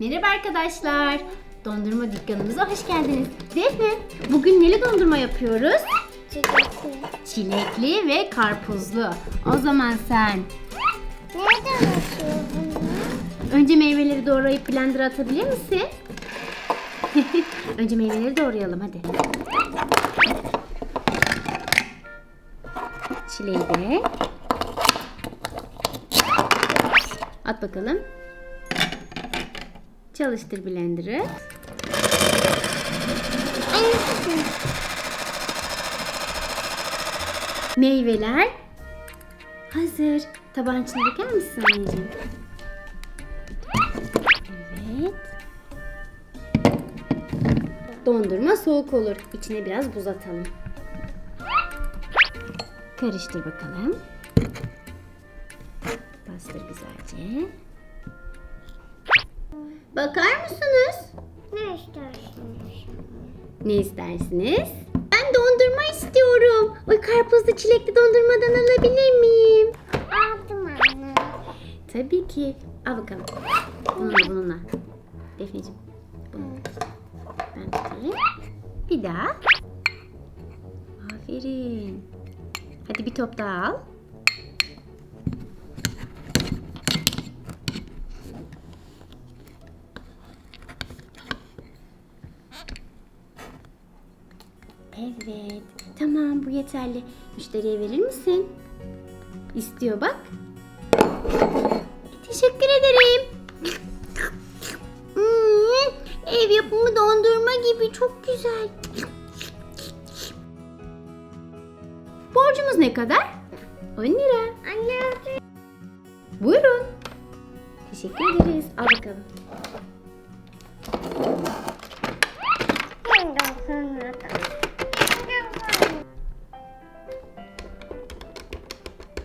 Merhaba arkadaşlar. Dondurma dükkanımıza hoş geldiniz. Defne, bugün neli dondurma yapıyoruz? Çilekli. Çilekli ve karpuzlu. O zaman sen Nereden açıyor bunu? önce meyveleri doğrayıp blender'a atabilir misin? önce meyveleri doğrayalım hadi. Çileği de. At bakalım. Çalıştır blender'ı. Meyveler hazır. Tabağın içine döker misin anneciğim? Evet. Dondurma soğuk olur. İçine biraz buz atalım. Karıştır bakalım. Bastır güzelce. Bakar mısınız? Ne istersiniz? Ne istersiniz? Ben dondurma istiyorum. Oy karpuzlu çilekli dondurmadan alabilir miyim? Aldım anne. Tabii ki. Al bakalım. Bununla bununla. Defneciğim. Bununla. Ben tutayım. Bir daha. Aferin. Hadi bir top daha al. Evet. Tamam bu yeterli. Müşteriye verir misin? İstiyor bak. Teşekkür ederim. Hmm, ev yapımı dondurma gibi çok güzel. Borcumuz ne kadar? 10 lira. Anne Buyurun. Teşekkür ederiz. Al bakalım.